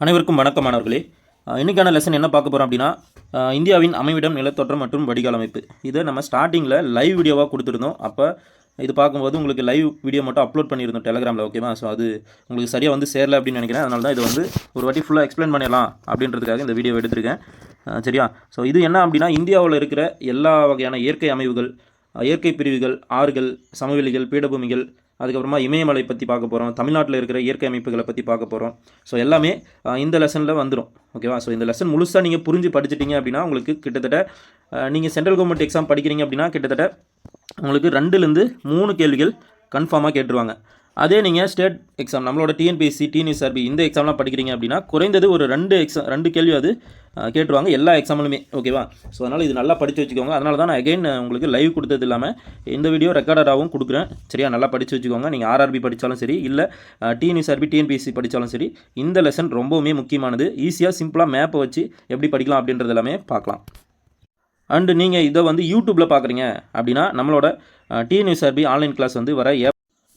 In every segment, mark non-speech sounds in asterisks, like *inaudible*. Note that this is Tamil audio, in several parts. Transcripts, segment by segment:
அனைவருக்கும் வணக்கம் மாணவர்களே. இன்றைக்கான லெசன் என்ன பார்க்க போகிறோம் அப்படின்னா இந்தியாவின் அமைவிடம் நிலத்தோற்றம் மற்றும் வடிகால் அமைப்பு. இதை நம்ம ஸ்டார்டிங்கில் லைவ் வீடியோவாக கொடுத்துருந்தோம். அப்போ இது பார்க்கும்போது உங்களுக்கு லைவ் வீடியோ மட்டும் அப்லோட் பண்ணியிருந்தோம் டெலகிராமில் ஓகேவா ஸோ அது உங்களுக்கு சரியாக வந்து சேரல அப்படின்னு நினைக்கிறேன். அதனால தான் இது வந்து ஒரு வாட்டி ஃபுல்லாக எக்ஸ்பிளைன் பண்ணிடலாம் அப்படின்றதுக்காக இந்த வீடியோ எடுத்திருக்கேன். சரியா? ஸோ இது என்ன அப்படின்னா இந்தியாவில் இருக்கிற எல்லா வகையான இயற்கை அமைவுகள் இயற்கை பிரிவுகள் ஆறுகள் சமவெளிகள் பீடபூமிகள் அதுக்கப்புறமா இமயமலை பற்றி பார்க்க போகிறோம் தமிழ்நாட்டில் இருக்கிற இயற்கை அமைப்புகளை பற்றி பார்க்க போகிறோம் ஸோ எல்லாமே இந்த லெசனில் வந்துடும் ஓகேவா ஸோ இந்த லெசன் முழுசாக நீங்கள் புரிஞ்சு படிச்சிட்டிங்க அப்படின்னா உங்களுக்கு கிட்டத்தட்ட நீங்கள் சென்ட்ரல் கவர்மெண்ட் எக்ஸாம் படிக்கிறீங்க அப்படின்னா கிட்டத்தட்ட உங்களுக்கு ரெண்டுலேருந்து மூணு கேள்விகள் கன்ஃபார்மாக கேட்டுருவாங்க. அதே நீங்கள் ஸ்டேட் எக்ஸாம் நம்மளோட டிஎன்பிஎஸ்சி டிஎன்எஸ்ஆர்பி இந்த எக்ஸாம்லாம் படிக்கிறீங்க அப்படின்னா குறைந்தது ஒரு ரெண்டு எக்ஸாம் ரெண்டு கேள்வி அது கேட்டுருவாங்க எல்லா எக்ஸாம்லுமே ஓகேவா ஸோ அதனால் இது நல்லா படித்து வச்சுக்கோங்க. அதனால தான் நான் அகைன் உங்களுக்கு லைவ் கொடுத்தது இல்லாமல் இந்த வீடியோ ரெக்கார்டடாகவும் கொடுக்குறேன். சரியா? நல்லா படித்து வச்சுக்கோங்க. நீங்கள் ஆர்ஆர்பி படித்தாலும் சரி இல்லை டிஎன்எஸ்ஆர்பி டிஎன்பிஎஸ்சி படித்தாலும் சரி இந்த லெசன் ரொம்பவுமே முக்கியமானது. ஈஸியாக சிம்பிளாக மேப்பை வச்சு எப்படி படிக்கலாம் அப்படின்றது எல்லாமே பார்க்கலாம். அண்டு நீங்கள் இதை வந்து யூடியூப்பில் பார்க்குறீங்க அப்படின்னா நம்மளோட டிஎன்யூஎஸ்ஆர்பி ஆன்லைன் கிளாஸ் வந்து வர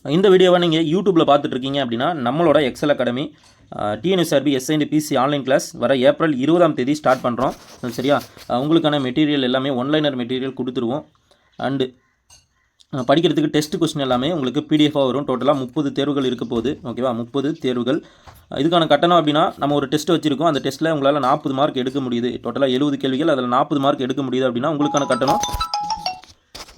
இந்த வீடியோவை நீங்கள் யூடியூப்பில் பார்த்துட்டு இருக்கீங்க அப்படின்னா நம்மளோட Excel Academy TNSRB SIT PC online class வர ஏப்ரல் இருபதாம் தேதி ஸ்டார்ட் பண்ணுறோம் சரியா? உங்களுக்கான மெட்டீரியல் எல்லாமே ஒன்லைனர் மெட்டீரியல் கொடுத்துருவோம். அண்டு படிக்கிறதுக்கு டெஸ்ட் கொஸ்டின் எல்லாமே உங்களுக்கு பிடிஎஃபாக வரும். டோட்டலாக முப்பது தேர்வுகள் இருக்க போகுது. ஓகேவா முப்பது தேர்வுகள். இதுக்கான கட்டணம் அப்படின்னா நம்ம ஒரு டெஸ்ட் வச்சுருக்கோம். அந்த டெஸ்ட்டில் உங்களால் நாற்பது மார்க் எடுக்க முடியுது. டோட்டலாக எழுபது கேள்விகள். அதில் நாற்பது மார்க் எடுக்க முடியுது அப்படின்னா உங்களுக்கான கட்டணம்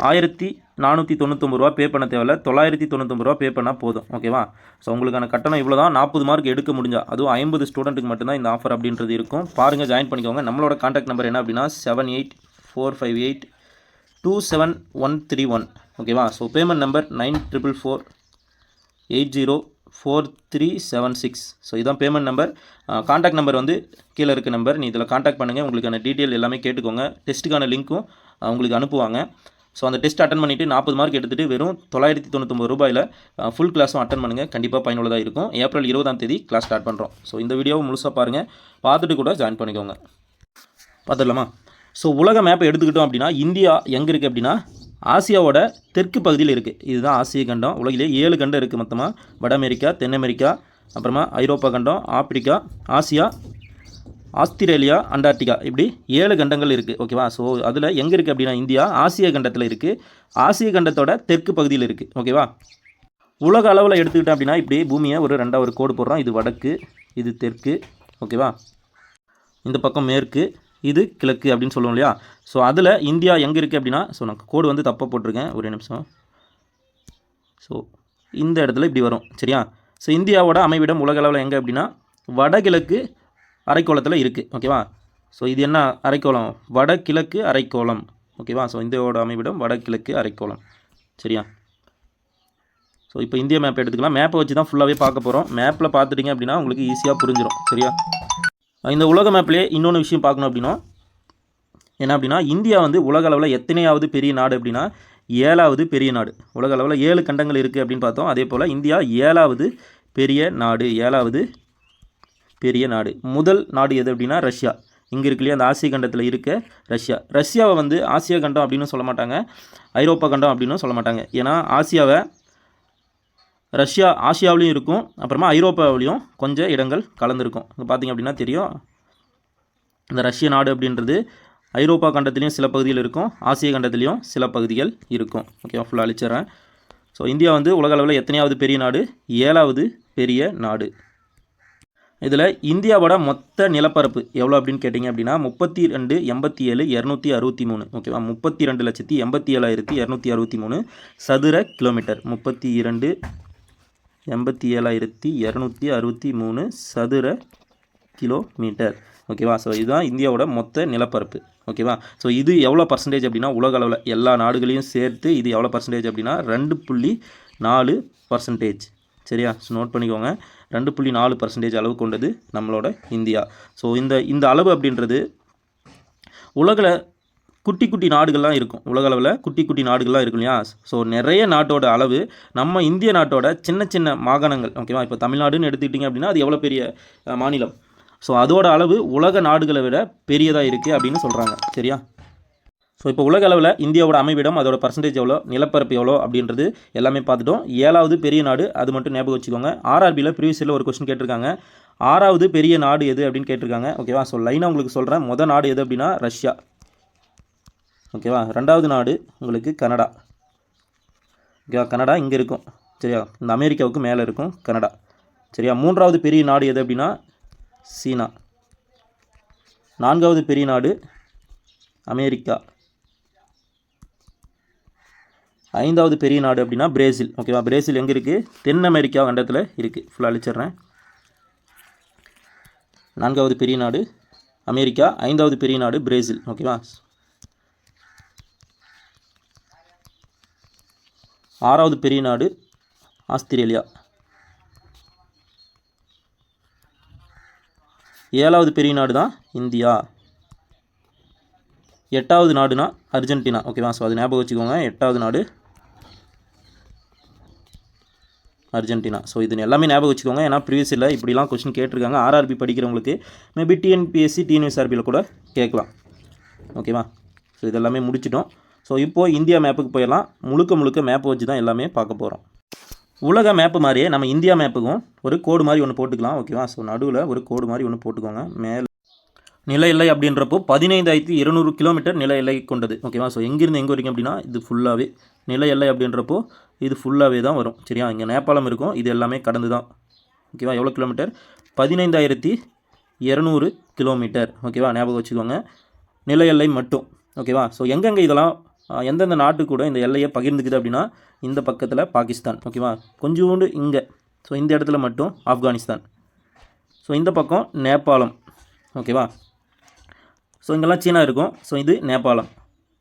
ஆயிரத்தி நானூற்றி தொண்ணூத்தொம்பது ரூபா பே பண்ண தேவையில்ல. தொள்ளாயிரத்தி தொண்ணூத்தொம்பது ரூபா பே பண்ணால் போதும். ஓகேவா ஸோ உங்களுக்கான கட்டணம் இவ்வளோ தான் நாற்பது மார்க் எடுக்க முடிஞ்சா அதுவும் ஐம்பது ஸ்டூடெண்ட்டுக்கு மட்டும்தான் இந்த ஆஃபர் அப்படின்றது இருக்கும். பாருங்கள் ஜாயின் பண்ணிக்கோங்க. நம்மளோட காண்டாக்ட் நம்பர் என்ன அப்படின்னா seven eight four five eight two seven one three one ஓகேவா so payment number nine triple four eight zero four three seven six so இதுதான் பேமெண்ட் நம்பர் காண்டாக்ட் நம்பர் வந்து கீழே இருக்க நம்பர் நீ இதில் காண்டாக்ட் பண்ணுங்கள் உங்களுக்கான டீட்டெயில் எல்லாமே கேட்டுக்கோங்க. டெஸ்ட்டுக்கான லிங்க்கும் uh, உங்களுக்கு அனுப்புவாங்க. ஸோ அந்த டெஸ்ட் அட்டன் பண்ணிவிட்டு நாற்பது மார்க் எடுத்துகிட்டு வெறும் தொள்ளாயிரத்தி தொண்ணூத்தொம்பது ரூபாயில் ஃபுல் கிளாஸும் அட்டன் பண்ணுங்கள் கண்டிப்பாக பயனுள்ளதாக இருக்கும். ஏப்ரல் இருபதாம் தேதி கிளாஸ் ஸ்டார்ட் பண்ணுறோம் ஸோ இந்த வீடியோவை முழுசாக பாருங்கள் பார்த்துட்டு கூட ஜாயின் பண்ணிக்கோங்க. பார்த்துடலாமா? ஸோ உலக மேப்பை எடுத்துக்கிட்டோம் அப்படின்னா இந்தியா எங்கே இருக்குது அப்படின்னா ஆசியாவோட தெற்கு பகுதியில் இருக்குது இதுதான் ஆசிய கண்டம். உலகிலே ஏழு கண்டம் இருக்குது மொத்தமாக வட அமெரிக்கா தென் அமெரிக்கா அப்புறமா ஐரோப்பா கண்டம் ஆப்பிரிக்கா ஆசியா ஆஸ்திரேலியா அண்டார்டிகா இப்படி ஏழு கண்டங்கள் இருக்குது ஓகேவா? ஸோ அதில் எங்கே இருக்குது அப்படின்னா இந்தியா ஆசிய கண்டத்தில் இருக்குது ஆசிய கண்டத்தோட தெற்கு பகுதியில் இருக்குது ஓகேவா? உலக அளவில் எடுத்துக்கிட்டோம் அப்படின்னா இப்படி பூமியை ஒரு ரெண்டாவது ஒரு கோடு போடுறோம். இது வடக்கு இது தெற்கு ஓகேவா? இந்த பக்கம் மேற்கு இது கிழக்கு அப்படின்னு சொல்லுவோம் இல்லையா? ஸோ அதில் இந்தியா எங்கே இருக்குது அப்படின்னா ஸோ நான் கோடு வந்து தப்பாக போட்டிருக்கேன் ஒரே நிமிஷம். ஸோ இந்த இடத்துல இப்படி வரும் சரியா? ஸோ இந்தியாவோட அமைவிடம் உலக அளவில் எங்கே அப்படின்னா வடகிழக்கு அரைக்கோளத்தில் இருக்குது ஓகேவா ஸோ இது என்ன அரைக்கோளம்? வடகிழக்கு அரைக்கோளம் ஓகேவா ஸோ இந்தியாவோட அமைவிடம் வடகிழக்கு அரைக்கோளம் சரியா? ஸோ இப்போ இந்திய மேப் எடுத்துக்கலாம். மேப்பை வச்சு தான் ஃபுல்லாகவே பார்க்க போகிறோம் மேப்பில் பார்த்துட்டிங்க அப்படின்னா உங்களுக்கு ஈஸியாக புரிஞ்சிடும் சரியா? இந்த உலக மேப்லேயே இன்னொன்று விஷயம் பார்க்கணும் அப்படின்னா என்ன அப்படின்னா இந்தியா வந்து உலக அளவில் எத்தனையாவது பெரிய நாடு அப்படின்னா ஏழாவது பெரிய நாடு. உலக அளவில் ஏழு கண்டங்கள் இருக்குது அப்படின்னு பார்த்தோம். அதே போல் இந்தியா ஏழாவது பெரிய நாடு ஏழாவது பெரிய நாடு. முதல் நாடு எது அப்படின்னா ரஷ்யா. இங்கே இருக்கு இல்லையா? அந்த ஆசிய கண்டத்தில் இருக்க ரஷ்யா. ரஷ்யாவை வந்து ஆசிய கண்டம் அப்படின்னு சொல்ல மாட்டாங்க. ஐரோப்பா கண்டம் அப்படின்னு சொல்ல மாட்டாங்க. ஏன்னா ஆசியாவை ரஷ்யா ஆசியாவிலையும் இருக்கும். அப்புறமா ஐரோப்பாவிலையும் கொஞ்சம் இடங்கள் கலந்துருக்கும். இங்கே பார்த்தீங்க அப்படின்னா தெரியும். இந்த ரஷ்ய நாடு அப்படின்றது ஐரோப்பா கண்டத்துலேயும் சில பகுதிகள் இருக்கும். ஆசிய கண்டத்துலேயும் சில பகுதிகள் இருக்கும். ஓகேவா ஃபுல்லாக அழிச்சிடுறேன். ஸோ இந்தியா வந்து உலக அளவில் எத்தனையாவது பெரிய நாடு? ஏழாவது பெரிய நாடு. இதில் இந்தியாவோட மொத்த நிலப்பரப்பு எவ்வளோ அப்படின்னு கேட்டிங்க அப்படின்னா முப்பத்தி ரெண்டு எண்பத்தி ஏழு இரநூத்தி அறுபத்தி மூணு. ஓகேவா? முப்பத்தி ரெண்டு லட்சத்தி எண்பத்தி ஏழாயிரத்தி இரநூத்தி அறுபத்தி மூணு சதுர கிலோமீட்டர். முப்பத்தி இரண்டு எண்பத்தி ஏழாயிரத்தி இரநூத்தி அறுபத்தி மூணு சதுர கிலோமீட்டர். ஓகேவா? ஸோ இதுதான் இந்தியாவோட மொத்த நிலப்பரப்பு. ஓகேவா? ஸோ இது எவ்வளோ பர்சன்டேஜ் அப்படின்னா உலக அளவில் எல்லா நாடுகளையும் சேர்த்து இது எவ்வளோ பர்சன்டேஜ் அப்படின்னா ரெண்டு புள்ளி நாலு பர்சன்டேஜ் சரியா? ஸோ நோட் பண்ணிக்கோங்க. ரெண்டு புள்ளி நாலு பர்சன்டேஜ் அளவு கொண்டது நம்மளோட இந்தியா. ஸோ இந்த இந்த அளவு அப்படின்றது உலகில் குட்டி குட்டி நாடுகள்லாம் இருக்கும். உலக அளவில் குட்டி குட்டி நாடுகள்லாம் இருக்கும் இல்லையா? ஸோ நிறைய நாட்டோட அளவு நம்ம இந்திய நாட்டோட சின்ன சின்ன மாகாணங்கள். ஓகேவா இப்போ தமிழ்நாடுன்னு எடுத்துக்கிட்டிங்க அப்படின்னா அது எவ்வளோ பெரிய மாநிலம்? ஸோ அதோட அளவு உலக நாடுகளை விட பெரியதாக இருக்குது அப்படின்னு சொல்கிறாங்க சரியா? ஸோ இப்போ உலக அளவில் இந்தியாவோட அமைவிடம் அதோட பர்சன்டேஜ் எவ்வளோ நிலப்பரப்பு எவ்வளோ அப்படின்றது எல்லாமே பார்த்துட்டோம். ஏழாவது பெரிய நாடு அது மட்டும் ஞாபகம் வச்சுக்கோங்க. ஆர்ஆர்பியில் ப்ரீவியஸில் ஒரு கொஸ்டின் கேட்டிருக்காங்க. ஆறாவது பெரிய நாடு எது அப்படின்னு கேட்டிருக்காங்க. ஓகேவா ஸோ லைனாக உங்களுக்கு சொல்கிறேன் மொதல் நாடு எது அப்படின்னா ரஷ்யா. ஓகேவா ரெண்டாவது நாடு உங்களுக்கு கனடா. ஓகேவா கனடா இங்கே இருக்கும். சரியா? இந்த அமெரிக்காவுக்கு மேலே இருக்கும் கனடா. சரியா? மூன்றாவது பெரிய நாடு எது அப்படின்னா சீனா. நான்காவது பெரிய நாடு அமெரிக்கா. ஐந்தாவது பெரிய நாடு அப்படின்னா பிரேசில். ஓகேவா? பிரேசில் எங்கே இருக்குது தென் அமெரிக்கா கண்டத்தில் இருக்குது ஃபுல்லாக அழிச்சிட்றேன். நான்காவது பெரிய நாடு அமெரிக்கா. ஐந்தாவது பெரிய நாடு பிரேசில். ஓகேவா? ஆறாவது பெரிய நாடு ஆஸ்திரேலியா. ஏழாவது பெரிய நாடு தான் இந்தியா. எட்டாவது நாடுனா அர்ஜென்டினா. ஓகேவா? ஸோ அது ஞாபகம் வச்சுக்கோங்க. எட்டாவது நாடு அர்ஜென்டினா. ஸோ இது எல்லாமே ஞாபகம் வச்சுக்கோங்க. ஏன்னா ப்ரீவியஸில் இப்படிலாம் கொஸ்டின் கேட்டிருக்காங்க. ஆர்ஆர்பி படிக்கிறவங்களுக்கு மேபி டிஎன்பிஎஸ்சி டிஎன்எஸ்ஆர்பியில் கூட கேட்கலாம். ஓகேவா ஸோ இதெல்லாமே முடிச்சிட்டோம். ஸோ இப்போது இந்தியா மேப்புக்கு போயிடலாம். முழுக்க முழுக்க மேப்பை வச்சு தான் எல்லாமே பார்க்க போகிறோம் உலக மேப்பு மாதிரியே நம்ம இந்தியா மேப்புக்கும் ஒரு கோடு மாதிரி ஒன்று போட்டுக்கலாம். ஓகேவா ஸோ நடுவில் ஒரு கோடு மாதிரி ஒன்று போட்டுக்கோங்க. மேலே நில எல்லை அப்படின்றப்போ பதினைந்தாயிரத்தி இருநூறு கிலோமீட்டர் நில எல்லை கொண்டது ஓகேவா ஸோ எங்கேருந்து எங்கே வரைக்கும் அப்படின்னா இது ஃபுல்லாகவே நில எல்லை அப்படின்றப்போ இது ஃபுல்லாகவே தான் வரும். சரியா? இங்கே நேபாளம் இருக்கும். இது எல்லாமே கடந்து தான் ஓகேவா எவ்வளோ கிலோமீட்டர் பதினைந்தாயிரத்தி இரநூறு கிலோமீட்டர் ஓகேவா ஞாபகம் வச்சுக்கோங்க. நில எல்லை மட்டும். ஓகேவா ஸோ எங்கெங்கே இதெல்லாம் எந்தெந்த நாட்டு கூட இந்த எல்லையை பகிர்ந்துக்குது அப்படின்னா இந்த பக்கத்தில் பாகிஸ்தான். ஓகேவா கொஞ்சோண்டு இங்கே. ஸோ இந்த இடத்துல மட்டும் ஆப்கானிஸ்தான். ஸோ இந்த பக்கம் நேபாளம். ஓகேவா ஸோ இங்கெல்லாம் சீனா இருக்கும். ஸோ இது நேபாளம்.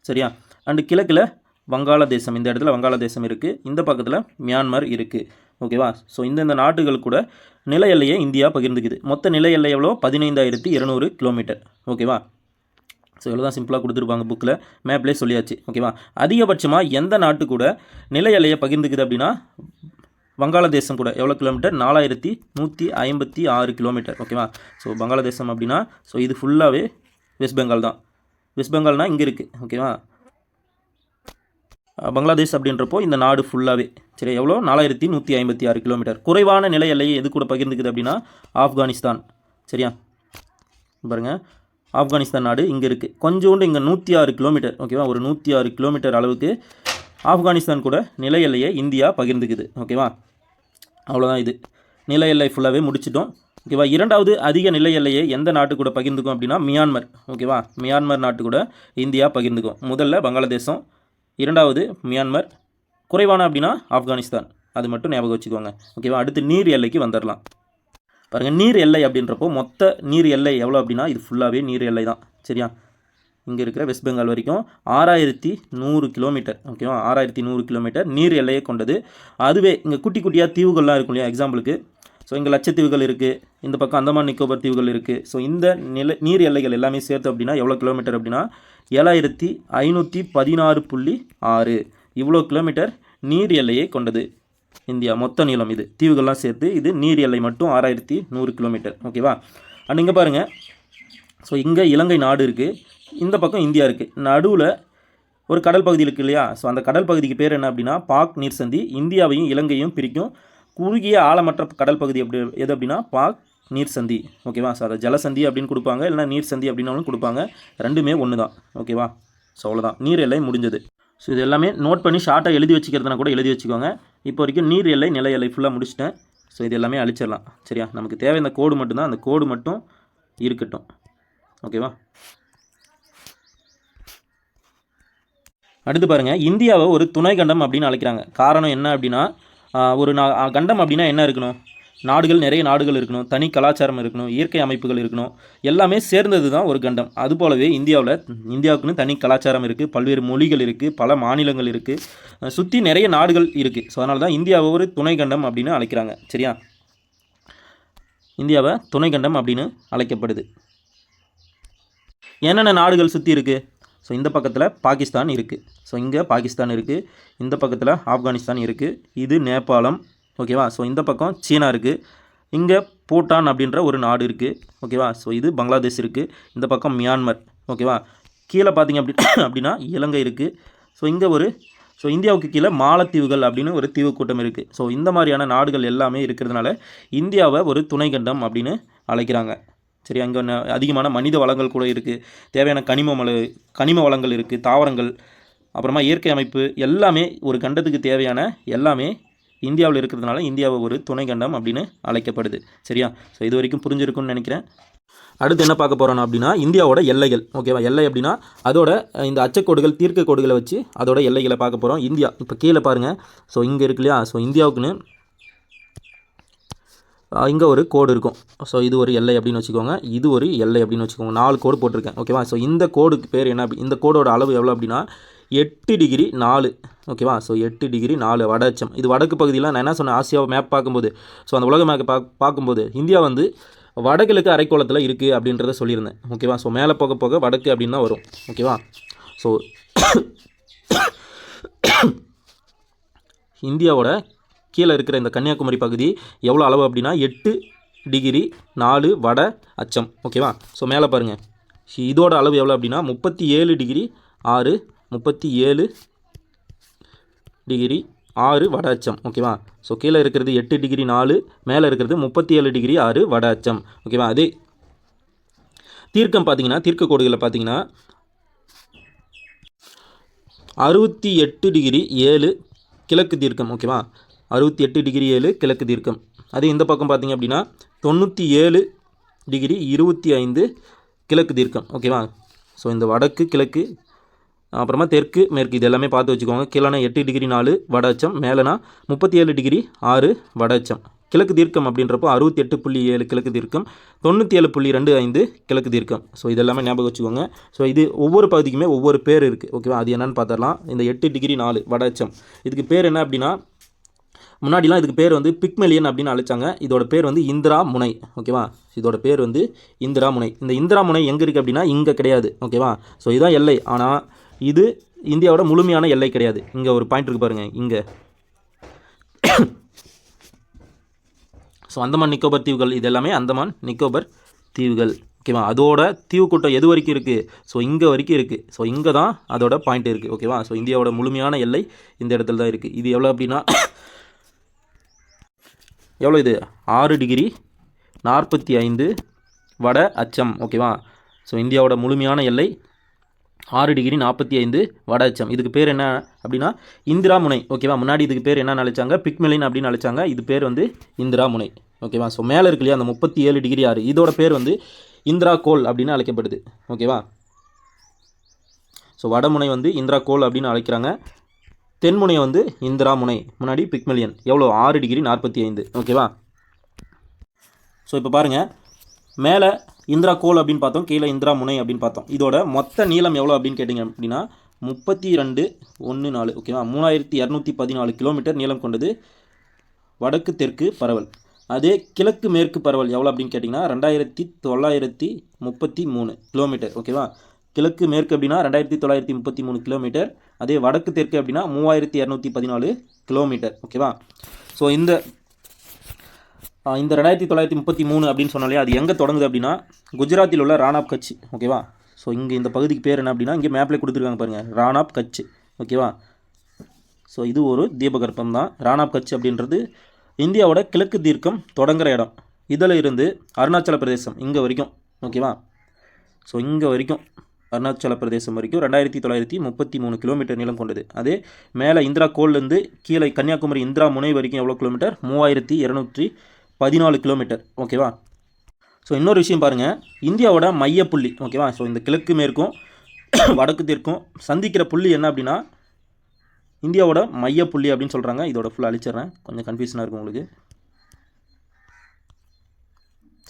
சரியா? அண்டு கிழக்கில் வங்காளதேசம் இந்த இடத்துல வங்காளதேசம் இருக்குது இந்த பக்கத்தில் மியான்மர் இருக்குது ஓகேவா? ஸோ இந்தந்த நாடுகள் கூட நில எல்லையை இந்தியா பகிர்ந்துக்குது. மொத்த நில எல்லை எவ்வளோ? பதினைந்தாயிரத்தி இருநூறு கிலோமீட்டர். ஓகேவா? ஸோ இவ்வளோ தான் சிம்பிளாக கொடுத்துருப்பாங்க புக்கில் மேப்லேயே சொல்லியாச்சு. ஓகேவா? அதிகபட்சமாக எந்த நாட்டு கூட நில எல்லையை பகிர்ந்துக்குது அப்படின்னா வங்காளதேசம் கூட. எவ்வளோ கிலோமீட்டர்? நாலாயிரத்தி நூற்றி ஐம்பத்தி ஆறு கிலோமீட்டர். ஓகேவா? ஸோ வங்காளதேசம் அப்படின்னா ஸோ இது ஃபுல்லாகவே வெஸ்ட் பெங்கால் தான். வெஸ்ட் பெங்கால்னால் இங்கே இருக்குது ஓகேவா? பங்களாதேஷ் அப்படின்றப்போ இந்த நாடு ஃபுல்லாகவே சரி எவ்வளோ? நாலாயிரத்தி நூற்றி ஐம்பத்தி ஆறு கிலோமீட்டர் குறைவான நில எல்லையை எது கூட பகிர்ந்துக்குது அப்படின்னா ஆப்கானிஸ்தான் சரியா? பாருங்க. ஆப்கானிஸ்தான் நாடு இங்கே இருக்குது கொஞ்சோண்டு இங்கே நூற்றி ஆறு கிலோமீட்டர் ஓகேவா ஒரு நூற்றி ஆறு கிலோமீட்டர் அளவுக்கு ஆப்கானிஸ்தான் கூட நில எல்லையை இந்தியா பகிர்ந்துக்குது ஓகேவா அவ்வளோதான் இது. நில எல்லை ஃபுல்லாகவே முடிச்சிட்டோம் ஓகேவா இரண்டாவது அதிக நில எல்லையை எந்த நாட்டு கூட பகிர்ந்துக்கும் அப்படின்னா மியான்மர் ஓகேவா மியான்மர் நாட்டு கூட இந்தியா பகிர்ந்துக்கும். முதல்ல பங்களாதேசம் இரண்டாவது மியான்மர். குறைவான அப்படின்னா ஆப்கானிஸ்தான். அது மட்டும் ஞாபகம் வச்சுக்கோங்க. ஓகேவா? அடுத்து நீர் எல்லைக்கு வந்துடலாம் பாருங்கள் நீர் எல்லை அப்படின்றப்போ மொத்த நீர் எல்லை எவ்வளோ அப்படின்னா இது ஃபுல்லாகவே நீர் எல்லை தான். சரியா? இங்கே இருக்கிற வெஸ்ட் பெங்கால் வரைக்கும் ஆறாயிரத்தி நூறு கிலோமீட்டர். ஓகேவா? ஆறாயிரத்தி நூறு கிலோமீட்டர் நீர் எல்லையை கொண்டது. அதுவே இங்கே குட்டி குட்டியாக தீவுகள்லாம் இருக்கும் இல்லையா? எக்ஸாம்பிளுக்கு ஸோ இங்கே லட்சத்தீவுகள் இருக்குது இந்த பக்கம் அந்தமான் நிக்கோபர் தீவுகள் இருக்குது ஸோ இந்த நில நீர் எல்லைகள் எல்லாமே சேர்த்து அப்படின்னா எவ்வளோ கிலோமீட்டர் அப்படின்னா ஏழாயிரத்தி ஐநூற்றி பதினாறு புள்ளி ஆறு. இவ்வளோ கிலோமீட்டர் நீர் எல்லையை கொண்டது. இந்தியா மொத்த நீளம் இது. தீவுகள்லாம் சேர்த்து இது நீர் எல்லை மட்டும் ஆறாயிரத்தி நூறு கிலோமீட்டர். ஓகேவா அண்ட் இங்கே பாருங்கள் ஸோ இங்கே இலங்கை நாடு இருக்குது இந்த பக்கம் இந்தியா இருக்குது நடுவில் ஒரு கடல் பகுதி இருக்குது இல்லையா? ஸோ அந்த கடல் பகுதிக்கு பேர் என்ன அப்படின்னா பாக் நீர் சந்தி இந்தியாவையும் இலங்கையும் பிரிக்கும். குறுகிய ஆழமற்ற கடல் பகுதி எப்படி எது அப்படின்னா பாக் நீர் சந்தி. ஓகேவா ஸோ அதை ஜலசந்தி அப்படின்னு கொடுப்பாங்க. இல்லைனா நீர் சந்தி அப்படின்னாலும் கொடுப்பாங்க. ரெண்டுமே ஒன்று தான் ஓகேவா ஸோ அவ்வளோதான் நீர் எல்லை முடிஞ்சது. ஸோ இது எல்லாமே நோட் பண்ணி ஷார்ட்டாக எழுதி வச்சுக்கிறதுனா கூட எழுதி வச்சுக்கோங்க. இப்போ வரைக்கும் நீர் எல்லை நில எல்லை ஃபுல்லாக முடிச்சிட்டேன். ஸோ இது எல்லாமே அழிச்சிடலாம். சரியா? நமக்கு தேவை இந்த கோடு மட்டும்தான். அந்த கோடு மட்டும் இருக்கட்டும். ஓகேவா அடுத்து பாருங்கள் இந்தியாவை ஒரு துணை கண்டம் அப்படின்னு அழைக்கிறாங்க. காரணம் என்ன அப்படின்னா ஒரு நா கண்டம் அப்படின்னா என்ன இருக்கணும்? நாடுகள் நிறைய நாடுகள் இருக்கணும். தனி கலாச்சாரம் இருக்கணும். இயற்கை அமைப்புகள் இருக்கணும். எல்லாமே சேர்ந்தது தான் ஒரு கண்டம். அது போலவே இந்தியாவில் இந்தியாவுக்குன்னு தனி கலாச்சாரம் இருக்குது பல்வேறு மொழிகள் இருக்குது பல மாநிலங்கள் இருக்குது சுற்றி நிறைய நாடுகள் இருக்குது ஸோ அதனால தான் இந்தியாவை ஒரு துணை கண்டம் அப்படின்னு அழைக்கிறாங்க. சரியா? இந்தியாவை துணை கண்டம் அப்படின்னு அழைக்கப்படுது. என்னென்ன நாடுகள் சுற்றி இருக்குது ஸோ இந்த பக்கத்தில் பாகிஸ்தான் இருக்குது ஸோ இங்கே பாகிஸ்தான் இருக்குது இந்த பக்கத்தில் ஆப்கானிஸ்தான் இருக்குது இது நேபாளம். ஓகேவா ஸோ இந்த பக்கம் சீனா இருக்குது இங்கே பூட்டான் அப்படின்ற ஒரு நாடு இருக்குது ஓகேவா ஸோ இது பங்களாதேஷ் இருக்குது இந்த பக்கம் மியான்மர். ஓகேவா கீழே பார்த்தீங்க அப்படி *coughs* அப்படின்னா இலங்கை இருக்குது ஸோ இங்கே ஒரு ஸோ இந்தியாவுக்கு கீழே மாலத்தீவுகள் அப்படின்னு ஒரு தீவு கூட்டம் இருக்குது ஸோ இந்த மாதிரியான நாடுகள் எல்லாமே இருக்கிறதுனால இந்தியாவை ஒரு துணைக்கண்டம் அப்படின்னு அழைக்கிறாங்க. சரி அங்கே அதிகமான மனித வளங்கள் கூட இருக்குது தேவையான கனிம மல கனிம வளங்கள் இருக்குது தாவரங்கள் அப்புறமா இயற்கை அமைப்பு எல்லாமே ஒரு கண்டத்துக்கு தேவையான எல்லாமே இந்தியாவில் இருக்கிறதுனால இந்தியாவை ஒரு துணை கண்டம் அப்படின்னு அழைக்கப்படுது. சரியா? ஸோ இது வரைக்கும் புரிஞ்சிருக்கும்னு நினைக்கிறேன். அடுத்து என்ன பார்க்க போகிறோம் அப்படின்னா இந்தியாவோட எல்லைகள். ஓகேவா எல்லை அப்படின்னா அதோட இந்த அச்சக்கோடுகள் தீர்க்க கோடுகளை வச்சு அதோட எல்லைகளை பார்க்க போகிறோம் இந்தியா இப்போ கீழே பாருங்கள் ஸோ இங்கே இருக்கு இல்லையா? ஸோ இந்தியாவுக்குன்னு இங்கே ஒரு கோடு இருக்கும். ஸோ இது ஒரு எல்லை அப்படின்னு வச்சுக்கோங்க. இது ஒரு எல்லை அப்படின்னு வச்சுக்கோங்க. நாலு கோடு போட்டிருக்கேன். ஓகேவா ஸோ இந்த கோடுக்கு பேர் என்ன அப்படி? இந்த கோடோட அளவு எவ்வளோ அப்படின்னா எட்டு டிகிரி நாலு. ஓகேவா ஸோ எட்டு டிகிரி நாலு வட அச்சம். இது வடக்கு பகுதியில் நான் என்ன சொன்னேன்? ஆசியா மேப் பார்க்கும்போது. ஸோ அந்த உலக மேப் பார்க்க பார்க்கும்போது இந்தியா வந்து வடகிழக்கு அரைக்கோளத்தில் இருக்குது அப்படின்றத சொல்லியிருந்தேன். ஓகேவா ஸோ மேலே போக போக வடக்கு அப்படின்னு தான் வரும். ஓகேவா ஸோ *coughs* இந்தியாவோட கீழே இருக்கிற இந்த கன்னியாகுமரி பகுதி எவ்வளோ அளவு அப்படின்னா எட்டு டிகிரி நாலு வட அச்சம். ஓகேவா? ஸோ மேலே பாருங்கள் இதோட அளவு எவ்வளோ அப்படின்னா முப்பத்தி ஏழு டிகிரி ஆறு முப்பத்தி ஏழு டிகிரி ஆறு வட அச்சம். ஓகேவா? ஸோ கீழே இருக்கிறது எட்டு டிகிரி நாலு மேலே இருக்கிறது முப்பத்தி ஏழு டிகிரி ஆறு வட அச்சம். ஓகேவா? அதே தீர்க்கம் பார்த்தீங்கன்னா தீர்க்க கோடுகளை பார்த்தீங்கன்னா அறுபத்தி எட்டு டிகிரி ஏழு கிழக்கு தீர்க்கம். ஓகேவா? அறுபத்தி எட்டு டிகிரி ஏழு கிழக்கு தீர்க்கம். அதே இந்த பக்கம் பார்த்திங்க அப்படின்னா தொண்ணூற்றி ஏழு டிகிரி இருபத்தி ஐந்து கிழக்கு தீர்க்கம். ஓகேவா? ஸோ இந்த வடக்கு கிழக்கு அப்புறமா தெற்கு மேற்கு இது எல்லாமே பார்த்து வச்சுக்கோங்க. கீழேனா எட்டு டிகிரி நாலு வட அச்சம் மேலேனா முப்பத்தி ஏழு டிகிரி ஆறு வட அச்சம். கிழக்கு தீர்க்கம் அப்படின்றப்போ அறுபத்தி எட்டு புள்ளி ஏழு கிழக்கு தீர்க்கம் தொண்ணூற்றி ஏழு புள்ளி ரெண்டு ஐந்து கிழக்கு தீர்க்கம். ஸோ இதெல்லாமே ஞாபகம் வச்சுக்கோங்க. ஸோ இது ஒவ்வொரு பகுதிக்குமே ஒவ்வொரு பேர் இருக்குது ஓகேவா? அது என்னென்னு பார்த்துடலாம். இந்த எட்டு டிகிரி நாலு வட அச்சம். இதுக்கு பேர் என்ன அப்படின்னா முன்னாடிலாம் இதுக்கு பேர் வந்து பிக்மெலியன் அப்படின்னு அழைச்சாங்க. இதோட பேர் வந்து இந்திரா முனை. ஓகேவா இதோட பேர் வந்து இந்திரா முனை. இந்த இந்திரா முனை எங்கே இருக்குது அப்படின்னா இங்கே கிடையாது. ஓகேவா ஸோ இதுதான் எல்லை. ஆனால் இது இந்தியாவோட முழுமையான எல்லை கிடையாது. இங்கே ஒரு பாயிண்ட் இருக்கு பாருங்கள் இங்கே. ஸோ அந்தமான் நிக்கோபர் தீவுகள் இது எல்லாமே அந்தமான் நிக்கோபர் தீவுகள். ஓகேவா அதோட தீவு கூட்டம் எது வரைக்கும் இருக்குது ஸோ இங்கே வரைக்கும் இருக்குது ஸோ இங்கே தான் அதோட பாயிண்ட் இருக்குது ஓகேவா ஸோ இந்தியாவோட முழுமையான எல்லை இந்த இடத்துல தான் இருக்குது இது எவ்வளோ அப்படின்னா எவ்வளோ இது? ஆறு டிகிரி நாற்பத்தி ஐந்து வட அச்சம் ஓகேவா? ஸோ இந்தியாவோட முழுமையான எல்லை ஆறு டிகிரி நாற்பத்தி ஐந்து வட அச்சம். இதுக்கு பேர் என்ன அப்படின்னா இந்திரா முனை ஓகேவா? முன்னாடி இதுக்கு பேர் என்ன அழைச்சாங்க? பிக்மெலின் அப்படின்னு அழைச்சாங்க. இது பேர் வந்து இந்திரா முனை ஓகேவா? ஸோ மேலே இருக்கு இல்லையா அந்த முப்பத்தி ஏழு டிகிரி ஆறு. இதோட பேர் வந்து இந்திரா கோல் அப்படின்னு அழைக்கப்படுது ஓகேவா? ஸோ வடமுனை வந்து இந்திரா கோல் அப்படின்னு அழைக்கிறாங்க. தென்முனையை வந்து இந்திரா முனை. முன்னாடி பிக்மிலியன். எவ்வளோ? ஆறு டிகிரி நாற்பத்தி ஐந்து. ஓகேவா? ஸோ இப்போ பாருங்கள் மேலே இந்திரா கோல் அப்படின்னு பார்த்தோம் கீழே இந்திரா முனை அப்படின்னு பார்த்தோம். இதோட மொத்த நீளம் எவ்வளோ அப்படின்னு கேட்டிங்க அப்படின்னா முப்பத்தி ரெண்டு ஒன்று நாலு. ஓகேவா? மூணாயிரத்தி இரநூத்தி பதினாலு கிலோமீட்டர் நீளம் கொண்டது. வடக்கு தெற்கு பரவல். அதே கிழக்கு மேற்கு பரவல் எவ்வளோ அப்படின்னு கேட்டிங்கன்னா ரெண்டாயிரத்தி தொள்ளாயிரத்தி முப்பத்தி மூணு கிலோமீட்டர். ஓகேவா? கிழக்கு மேற்கு அப்படின்னா ரெண்டாயிரத்தி தொள்ளாயிரத்தி முப்பத்தி மூணு கிலோமீட்டர். அதே வடக்கு தெற்கு அப்படின்னா மூவாயிரத்தி இரநூத்தி பதினாலு கிலோமீட்டர். ஓகேவா? ஸோ இந்த இந்த ரெண்டாயிரத்தி தொள்ளாயிரத்தி முப்பத்தி மூணு அப்படின்னு சொன்னாலே அது எங்கே தொடங்குது அப்படின்னா குஜராத்தில் உள்ள ராணாப் கட்சி. ஓகேவா? ஸோ இங்கே இந்த பகுதிக்கு பேர் என்ன அப்படின்னா இங்கே மேப்பில் கொடுத்துருக்காங்க பாருங்கள் ராணாப் கட்சி. ஓகேவா? ஸோ இது ஒரு தீபகற்பம் தான். ராணாப் கட்சி அப்படின்றது இந்தியாவோட கிழக்கு தீர்க்கம் தொடங்குற இடம். இதில் இருந்து அருணாச்சல பிரதேசம் இங்கே வரைக்கும். ஓகேவா? ஸோ இங்கே வரைக்கும் அருணாச்சல பிரதேசம் வரைக்கும் ரெண்டாயிரத்தி தொள்ளாயிரத்தி முப்பத்தி மூணு கிலோமீட்டர் நீளம் கொண்டது. அதே மேலே இந்திரா கோல்லேருந்து கீழே கன்னியாகுமரி இந்திரா முனை வரைக்கும் எவ்வளோ கிலோமீட்டர் மூவாயிரத்தி இரநூற்றி பதினாலு கிலோமீட்டர் ஓகேவா ஸோ இன்னொரு விஷயம் பாருங்கள் இந்தியாவோட மையப்புள்ளி. ஓகேவா ஸோ இந்த கிழக்கு மேற்கும் *coughs* வடக்கு தெற்கும் சந்திக்கிற புள்ளி என்ன அப்படின்னா இந்தியாவோட மையப்புள்ளி அப்படின்னு சொல்கிறாங்க இதோட ஃபுல்லாக அழிச்சிடுறேன். கொஞ்சம் கன்ஃபியூஷனாக இருக்கும் உங்களுக்கு.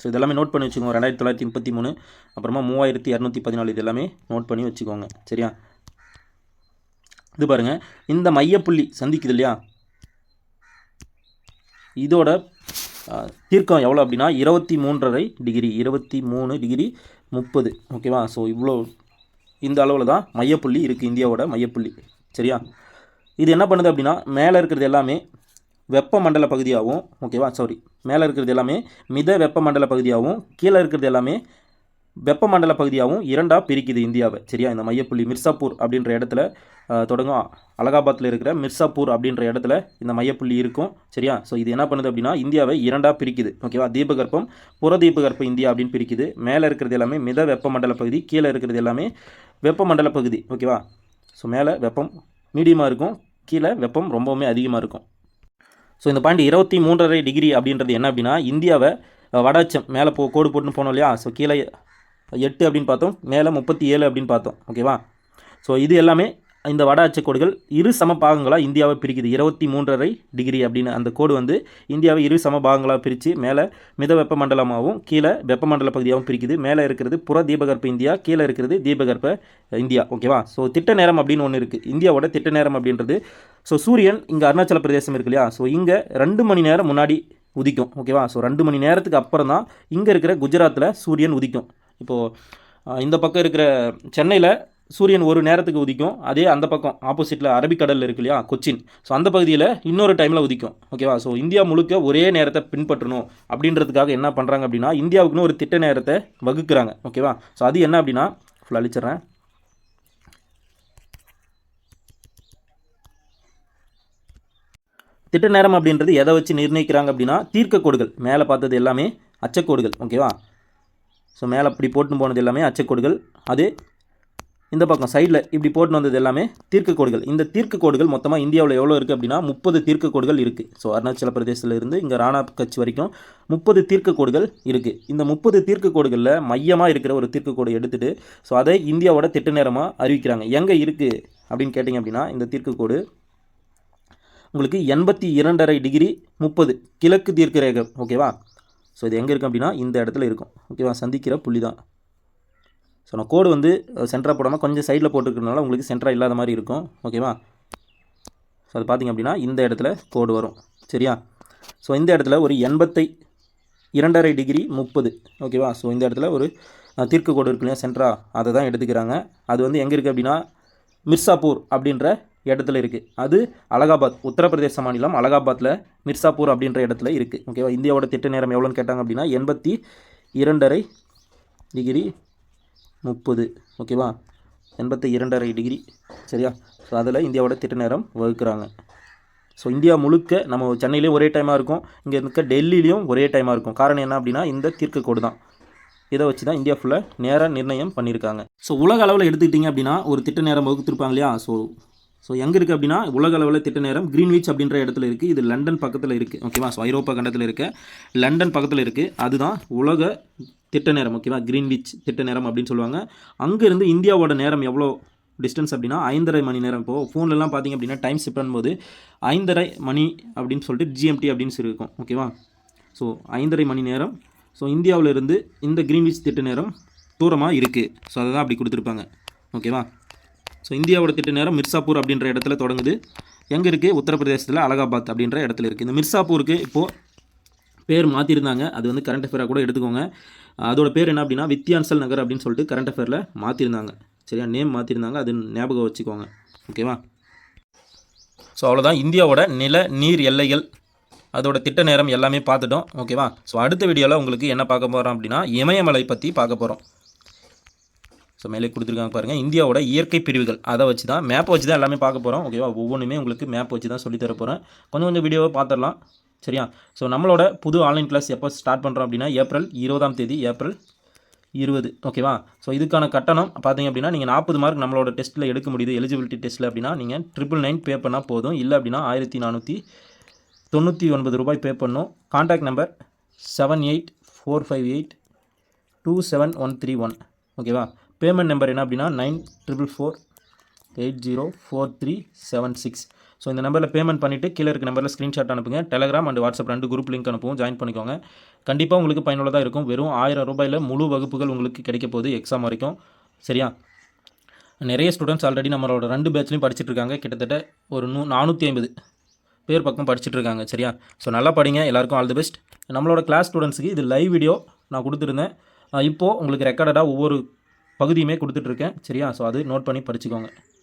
ஸோ இதெல்லாமே நோட் பண்ணி வச்சுக்கோங்க. ரெண்டாயிரத்தி தொள்ளாயிரத்தி முப்பத்தி மூணு அப்புறமா மூவாயிரத்தி இரநூத்தி பதினாலு இது எல்லாமே நோட் பண்ணி வச்சுக்கோங்க. சரியா? இது பாருங்கள் இந்த மையப்புள்ளி சந்திக்குது இல்லையா? இதோட தீர்க்கம் எவ்வளோ அப்படின்னா இருபத்தி மூன்றரை டிகிரி இருபத்தி மூணு டிகிரி முப்பது. ஓகேவா ஸோ இவ்வளோ இந்த அளவில் தான் மையப்புள்ளி இருக்குது இந்தியாவோட மையப்புள்ளி. சரியா? இது என்ன பண்ணுது அப்படின்னா மேலே இருக்கிறது எல்லாமே வெப்பமண்டல பகுதியாகவும் ஓகேவா சாரி மேலே இருக்கிறது எல்லாமே மித வெப்பமண்டல பகுதியாகவும் கீழே இருக்கிறது எல்லாமே வெப்பமண்டல பகுதியாகவும் இரண்டாக பிரிக்குது இந்தியாவை. சரியா? இந்த மையப்புள்ளி மிர்சாப்பூர் அப்படின்ற இடத்துல தொடங்கும். அலகாபாத்தில் இருக்கிற மிர்சாப்பூர் அப்படின்ற இடத்துல இந்த மையப்புள்ளி இருக்கும். சரியா? ஸோ இது என்ன பண்ணுது அப்படின்னா இந்தியாவை இரண்டாக பிரிக்குது. ஓகேவா தீபகற்பம் புற தீபகற்ப இந்தியா அப்படின்னு பிரிக்குது. மேலே இருக்கிறது எல்லாமே மித வெப்பமண்டல பகுதி கீழே இருக்கிறது எல்லாமே வெப்பமண்டல பகுதி. ஓகேவா ஸோ மேலே வெப்பம் மீடியமாக இருக்கும் கீழே வெப்பம் ரொம்பவுமே அதிகமாக இருக்கும். ஸோ இந்த பாயிண்ட் இருபத்தி மூன்றரை டிகிரி அப்படின்றது என்ன அப்படின்னா இந்தியாவை அஹ், மேலே போ கோடு போட்டுன்னு போனோம் இல்லையா? ஸோ கீழே எட்டு அப்படின்னு பார்த்தோம் மேலே முப்பத்தி ஏழு அப்படின்னு பார்த்தோம். ஓகேவா ஸோ இது எல்லாமே இந்த வட அச்ச கோடுகள் இரு சம பாகங்களாக இந்தியாவை பிரிக்குது. இருபத்தி மூன்றரை டிகிரி அப்படின்னு அந்த கோடு வந்து இந்தியாவை இரு சம பாகங்களாக பிரித்து மேலே மித வெப்பமண்டலமாகவும் கீழே வெப்பமண்டல பகுதியாகவும் பிரிக்குது. மேலே இருக்கிறது புற தீபகற்ப இந்தியா கீழே இருக்கிறது தீபகற்ப இந்தியா. ஓகேவா? ஸோ திட்ட நேரம் அப்படின்னு ஒன்று இருக்குது இந்தியாவோட திட்ட நேரம் அப்படின்றது ஸோ சூரியன் இங்கே அருணாச்சல பிரதேசம் இருக்கு இல்லையா? ஸோ இங்கே ரெண்டு மணி நேரம் முன்னாடி உதிக்கும். ஓகேவா? ஸோ ரெண்டு மணி நேரத்துக்கு அப்புறம் தான் இங்கே இருக்கிற குஜராத்தில் சூரியன் உதிக்கும். இப்போது இந்த பக்கம் இருக்கிற சென்னையில் சூரியன் ஒரு நேரத்துக்கு உதிக்கும். அதே அந்த பக்கம் ஆப்போசிட்டில் அரபிக்கடலில் இருக்கு இல்லையா? கொச்சின். ஸோ அந்த பகுதியில் இன்னொரு டைமில் உதிக்கும். ஓகேவா ஸோ இந்தியா முழுக்க ஒரே நேரத்தை பின்பற்றணும் அப்படின்றதுக்காக என்ன பண்ணுறாங்க அப்படின்னா இந்தியாவுக்குன்னு ஒரு திட்ட நேரத்தை வகுக்கிறாங்க. ஓகேவா ஸோ அது என்ன அப்படின்னா ஃபுல்லாக அழிச்சிட்றேன். திட்ட நேரம் அப்படின்றது எதை வச்சு நிர்ணயிக்கிறாங்க அப்படின்னா தீர்க்க கோடுகள் மேலே பார்த்தது எல்லாமே அச்சக்கோடுகள். ஓகேவா ஸோ மேலே அப்படி போட்டுன்னு போனது எல்லாமே அச்சக்கோடுகள். அது இந்த பக்கம் சைடில் இப்படி போட்டுன்னு வந்தது எல்லாமே தீர்க்க கோடுகள். இந்த தீர்க்க கோடுகள் மொத்தமாக இந்தியாவில் எவ்வளோ இருக்குது அப்படின்னா முப்பது தீர்க்க கோடுகள் இருக்குது ஸோ அருணாச்சல பிரதேசத்தில் இருந்து இங்கே ராணா கட்சி வரைக்கும் முப்பது தீர்க்க கோடுகள் இருக்குது இந்த முப்பது தீர்க்க கோடுகளில் மையமாக இருக்கிற ஒரு தீர்க்க கோடு எடுத்துகிட்டு ஸோ அதை இந்தியாவோட திட்ட நேரமாக அறிவிக்கிறாங்க. எங்கே இருக்குது அப்படின்னு கேட்டிங்க அப்படின்னா இந்த தீர்க்க கோடு உங்களுக்கு எண்பத்தி இரண்டரை டிகிரி முப்பது கிழக்கு தீர்க்க ரேகம் ஓகேவா ஸோ இது எங்கே இருக்குது அப்படின்னா இந்த இடத்துல இருக்கும். ஓகேவா சந்திக்கிற புள்ளி தான் ஸோ நான் கோடு வந்து சென்டராக போடாமல் கொஞ்சம் சைடில் போட்டுருக்கிறதுனால உங்களுக்கு சென்டராக இல்லாத மாதிரி இருக்கும். ஓகேவா ஸோ அது பார்த்தீங்க அப்படின்னா இந்த இடத்துல கோடு வரும். சரியா? ஸோ இந்த இடத்துல ஒரு எண்பத்தை இரண்டரை டிகிரி முப்பது. ஓகேவா ஸோ இந்த இடத்துல ஒரு தீர்க்க கோடு இருக்கு இல்லையா சென்ட்ரா அதை தான் எடுத்துக்கிறாங்க. அது வந்து எங்கே இருக்குது அப்படின்னா மிர்சாப்பூர் அப்படின்ற இடத்துல இருக்குது அது அலகாபாத் உத்தரப்பிரதேச மாநிலம் அலகாபாத்தில் மிர்சாப்பூர் அப்படின்ற இடத்துல இருக்குது ஓகேவா இந்தியாவோட திட்ட நேரம் எவ்வளோன்னு கேட்டாங்க அப்படின்னா எண்பத்தி இரண்டரை டிகிரி முப்பது ஓகேவா? எண்பத்தி இரண்டரை டிகிரி சரியா? ஸோ அதில் இந்தியாவோட திட்ட நேரம் வகுக்கிறாங்க. ஸோ இந்தியா முழுக்க நம்ம சென்னையிலேயும் ஒரே டைமாக இருக்கும். இங்கே இருக்க டெல்லிலையும் ஒரே டைமாக இருக்கும். காரணம் என்ன அப்படின்னா இந்த தீர்க்க கோடு தான். இதை வச்சு தான் இந்தியா ஃபுல்லாக நேராக நிர்ணயம் பண்ணியிருக்காங்க ஸோ உலக அளவில் எடுத்துக்கிட்டிங்க அப்படின்னா ஒரு திட்ட நேரம் வகுத்திருப்பாங்க இல்லையா? ஸோ ஸோ எங்கே இருக்குது அப்படின்னா உலக அளவில் திட்ட நேரம் க்ரீன்விச் அப்படின்ற இடத்துல இருக்குது இது லண்டன் பக்கத்தில் இருக்குது ஓகேவா? ஸோ ஐரோப்பா கண்டத்தில் இருக்க. லண்டன் பக்கத்தில் இருக்குது அதுதான் உலக திட்ட நேரம் ஓகேவா கிரீன்விச் திட்ட நேரம் அப்படின்னு சொல்லுவாங்க. அங்கேருந்து இந்தியாவோட நேரம் எவ்வளோ டிஸ்டன்ஸ் அப்படின்னா ஐந்தரை மணி நேரம். இப்போது ஃபோன்லலாம் பார்த்தீங்க அப்படின்னா டைம் ஸ்பெண்ட் பண்ணும்போது ஐந்தரை மணி அப்படின்னு சொல்லிட்டு ஜிஎம்டி அப்படின்னு இருக்கும் ஓகேவா ஸோ ஐந்தரை மணி நேரம். ஸோ இந்தியாவில் இருந்து இந்த கிரீன்விச் திட்ட நேரம் தூரமாக இருக்குது ஸோ அதை தான் அப்படி கொடுத்துருப்பாங்க ஓகேவா ஸோ இந்தியாவோட திட்ட நேரம் மிர்சாப்பூர் அப்படின்ற இடத்துல தொடங்குது. எங்கே இருக்குது உத்தரப்பிரதேசத்தில் அலகாபாத் அப்படின்ற இடத்துல இருக்குது இந்த மிர்சாப்பூருக்கு இப்போது பேர் மாற்றிருந்தாங்க அது வந்து கரண்ட் அஃபேராக கூட எடுத்துக்கோங்க. அதோட பேர் என்ன அப்படின்னா வித்யான்சல் நகர் அப்படின்னு சொல்லிட்டு கரண்ட் அஃபேரில் மாற்றிருந்தாங்க சரியா? நேம் மாற்றிருந்தாங்க அது ஞாபகம் வச்சுக்கோங்க. ஓகேவா ஸோ அவ்வளோதான் இந்தியாவோட நில நீர் எல்லைகள் அதோட திட்ட நேரம் எல்லாமே பார்த்துட்டோம். ஓகேவா ஸோ அடுத்த வீடியோவில் உங்களுக்கு என்ன பார்க்க போகிறோம் அப்படின்னா இமயமலை பற்றி பார்க்க போகிறோம் ஸோ மேலே கொடுத்துருக்காங்க பாருங்கள் இந்தியாவோட இயற்கை பிரிவுகள். அதை வச்சு தான் மேப் வச்சு தான் எல்லாமே பார்க்க போகிறோம் ஓகேவா ஒவ்வொன்றுமே உங்களுக்கு மேப் வச்சு தான் சொல்லித்தர போகிறேன் கொஞ்சம் கொஞ்சம் வீடியோவை பார்த்துடலாம். சரியா? ஸோ நம்மளோட புது ஆன்லைன் கிளாஸ் எப்போ ஸ்டார்ட் பண்ணுறோம் அப்படின்னா ஏப்ரல் இருபதாம் தேதி ஏப்ரல் இருபது. ஓகேவா ஸோ இதுக்கான கட்டணம் பார்த்தீங்க அப்படின்னா நீங்கள் நாற்பது மார்க் நம்மளோட டெஸ்ட்டில் எடுக்க முடியுது. எலிஜிபிலிட்டி டெஸ்ட்டில் அப்படின்னா நீங்கள் ட்ரிபிள் நைன் பே பண்ணால் போதும். இல்லை அப்படின்னா ஆயிரத்தி நானூற்றி தொண்ணூற்றி ஒன்பது ரூபாய் பே பண்ணும். Contact number seven eight four five eight two seven one three one ஓகேவா பேமெண்ட் நம்பர் என்ன அப்படின்னா nine triple four eight zero four three seven six. So இந்த நம்பரில் பேமெண்ட் பண்ணிவிட்டு கீழே இருக்க நம்பரில் ஸ்க்ரீன்ஷாட் அனுப்புங்க. டெலகிராம் அண்ட் வாட்ஸ்அப் ரெண்டு குரூப் லிங்க் அனுப்புவோம். ஜாயின் பண்ணிக்கோங்க. கண்டிப்பாக உங்களுக்கு பயனுள்ளதாக இருக்கும். வெறும் ஆயிரம் ரூபாயில் முழு வகுப்புகள் உங்களுக்கு கிடைக்க போகுது எக்ஸாம் வரைக்கும். சரியா? நிறைய ஸ்டூடெண்ட்ஸ் ஆல்ரெடி நம்மளோட ரெண்டு பேட்ச்லையும் படிச்சுட்டு இருக்காங்க. கிட்டத்தட்ட ஒரு நூ நானூற்றி ஐம்பது பேர் பக்கம் படிச்சுட்டு இருக்காங்க. சரியா? ஸோ நல்லா படிங்க. எல்லாருக்கும் ஆல் தி பெஸ்ட் நம்மளோட கிளாஸ் ஸ்டூடெண்ட்ஸுக்கு இது லைவ் வீடியோ நான் கொடுத்துருந்தேன். இப்போது உங்களுக்கு ரெக்கார்டடாக ஒவ்வொரு பகுதியுமே கொடுத்துட்ருக்கேன் சரியா? ஸோ அது நோட் பண்ணி படிச்சுக்கோங்க.